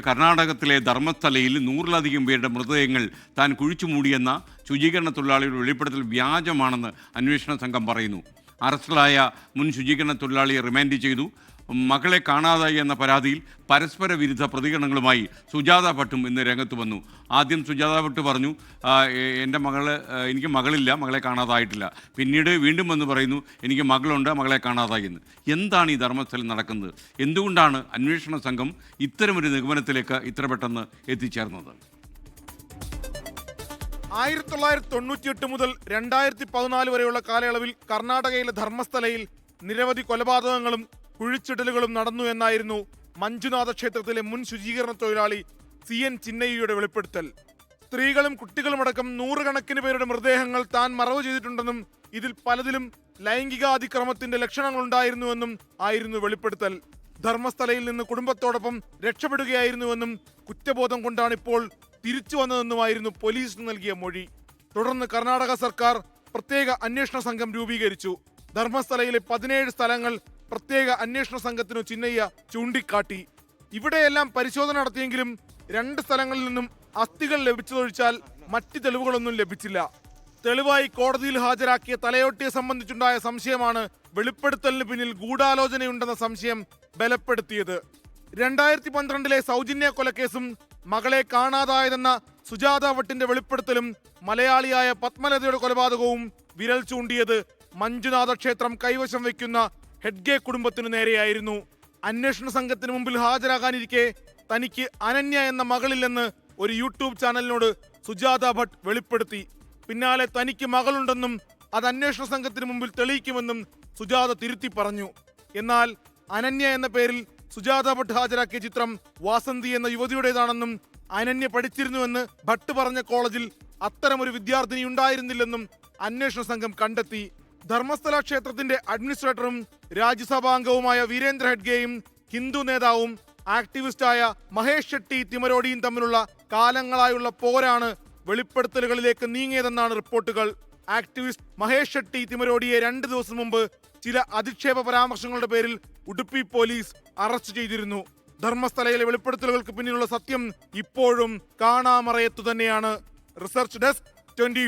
കർണാടകത്തിലെ ധർമ്മസ്ഥലയിൽ നൂറിലധികം പേരുടെ മൃതദേഹങ്ങൾ താൻ കുഴിച്ചു മൂടിയെന്ന ശുചീകരണ തൊഴിലാളിയുടെ വെളിപ്പെടുത്തൽ വ്യാജമാണെന്ന് അന്വേഷണ സംഘം പറയുന്നു. അറസ്റ്റിലായ മുൻ ശുചീകരണ തൊഴിലാളിയെ റിമാൻഡ് ചെയ്തു. മകളെ കാണാതായി എന്ന പരാതിയിൽ പരസ്പര വിരുദ്ധ പ്രതികരണങ്ങളുമായി സുജാത ഭട്ടും ഇന്ന് രംഗത്ത് വന്നു. ആദ്യം സുജാത ഭട്ട് പറഞ്ഞു എന്റെ മകൾ എനിക്ക് മകളില്ല മകളെ കാണാതായിട്ടില്ല. പിന്നീട് വീണ്ടും വന്ന് പറയുന്നു എനിക്ക് മകളുണ്ട് മകളെ കാണാതായി എന്ന്. എന്താണ് ഈ ധർമ്മസ്ഥലം നടക്കുന്നത്? എന്തുകൊണ്ടാണ് അന്വേഷണ സംഘം ഇത്തരമൊരു നിഗമനത്തിലേക്ക് ഇത്ര പെട്ടെന്ന് എത്തിച്ചേർന്നത്? ആയിരത്തി തൊള്ളായിരത്തി തൊണ്ണൂറ്റിയെട്ട് മുതൽ രണ്ടായിരത്തി പതിനാല് വരെയുള്ള കാലയളവിൽ കർണാടകയിലെ ധർമ്മസ്ഥലയിൽ നിരവധി കൊലപാതകങ്ങളും കുഴിച്ചിടലുകളും നടന്നു എന്നായിരുന്നു മഞ്ജുനാഥ ക്ഷേത്രത്തിലെ മുൻ ശുചീകരണ തൊഴിലാളി സി എൻ ചിന്നയ്യയുടെ വെളിപ്പെടുത്തൽ. സ്ത്രീകളും കുട്ടികളുമടക്കം നൂറുകണക്കിന് പേരുടെ മൃതദേഹങ്ങൾ താൻ മറവ് ചെയ്തിട്ടുണ്ടെന്നും ഇതിൽ പലതിലും ലൈംഗികാതിക്രമത്തിന്റെ ലക്ഷണങ്ങളുണ്ടായിരുന്നുവെന്നും ആയിരുന്നു വെളിപ്പെടുത്തൽ. ധർമ്മസ്ഥലയിൽ നിന്ന് കുടുംബത്തോടൊപ്പം രക്ഷപ്പെടുകയായിരുന്നുവെന്നും കുറ്റബോധം കൊണ്ടാണ് ഇപ്പോൾ തിരിച്ചു വന്നതെന്നുമായിരുന്നു പോലീസിന് നൽകിയ മൊഴി. തുടർന്ന് കർണാടക സർക്കാർ പ്രത്യേക അന്വേഷണ സംഘം രൂപീകരിച്ചു. ധർമ്മസ്ഥലയിലെ പതിനേഴ് സ്ഥലങ്ങൾ പ്രത്യേക അന്വേഷണ സംഘത്തിനു ചിന്നയ്യ ചൂണ്ടിക്കാട്ടി. ഇവിടെയെല്ലാം പരിശോധന നടത്തിയെങ്കിലും രണ്ട് സ്ഥലങ്ങളിൽ നിന്നും അസ്ഥികൾ ലഭിച്ചതൊഴിച്ചാൽ മറ്റ് തെളിവുകളൊന്നും ലഭിച്ചില്ല. തെളിവായി കോടതിയിൽ ഹാജരാക്കിയ തലയോട്ടിയെ സംബന്ധിച്ചുണ്ടായ സംശയമാണ് വെളിപ്പെടുത്തലിന് പിന്നിൽ ഗൂഢാലോചനയുണ്ടെന്ന സംശയം ബലപ്പെടുത്തിയത്. രണ്ടായിരത്തി പന്ത്രണ്ടിലെ സൗജന്യ കൊലക്കേസും മകളെ കാണാതായതെന്ന സുജാത ഭട്ടിന്റെ വെളിപ്പെടുത്തലും മലയാളിയായ പത്മലതയുടെ കൊലപാതകവും വിരൽ ചൂണ്ടിയത് മഞ്ജുനാഥ ക്ഷേത്രം കൈവശം വയ്ക്കുന്ന ഹെഡ്ഗെ കുടുംബത്തിനു നേരെയായിരുന്നു. അന്വേഷണ സംഘത്തിന് മുമ്പിൽ ഹാജരാകാനിരിക്കെ തനിക്ക് അനന്യ എന്ന മകളില്ലെന്ന് ഒരു യൂട്യൂബ് ചാനലിനോട് സുജാത ഭട്ട് വെളിപ്പെടുത്തി. പിന്നാലെ തനിക്ക് മകളുണ്ടെന്നും അത് അന്വേഷണ സംഘത്തിന് മുമ്പിൽ തെളിയിക്കുമെന്നും സുജാത തിരുത്തി പറഞ്ഞു. എന്നാൽ അനന്യ എന്ന പേരിൽ സുജാത ഭട്ട് ഹാജരാക്കിയ ചിത്രം വാസന്തി എന്ന യുവതിയുടേതാണെന്നും അനന്യ പഠിച്ചിരുന്നുവെന്ന് ഭട്ട് പറഞ്ഞ കോളേജിൽ അത്തരമൊരു വിദ്യാർത്ഥിനി ഉണ്ടായിരുന്നില്ലെന്നും അന്വേഷണ സംഘം കണ്ടെത്തി. ധർമ്മസ്ഥല ക്ഷേത്രത്തിന്റെ അഡ്മിനിസ്ട്രേറ്ററും രാജ്യസഭാംഗവുമായ വീരേന്ദ്ര ഹെഡ്ഗെയും ഹിന്ദു നേതാവും ആക്ടിവിസ്റ്റായ മഹേഷ് ഷെട്ടി തിമരോടിയും തമ്മിലുള്ള കാലങ്ങളായുള്ള പോരാണ് വെളിപ്പെടുത്തലുകളിലേക്ക് നീങ്ങിയതെന്നാണ് റിപ്പോർട്ടുകൾ. ആക്ടിവിസ്റ്റ് മഹേഷ് ഷെട്ടി തിമരോടിയെ രണ്ട് ദിവസം മുമ്പ് ചില അധിക്ഷേപ പരാമർശങ്ങളുടെ പേരിൽ ഉടുപ്പി പോലീസ് അറസ്റ്റ് ചെയ്തിരുന്നു. ധർമ്മസ്ഥലയിലെ വെളിപ്പെടുത്തലുകൾക്ക് പിന്നിലുള്ള സത്യം ഇപ്പോഴും കാണാമറയത്തു തന്നെയാണ്. Research desk twenty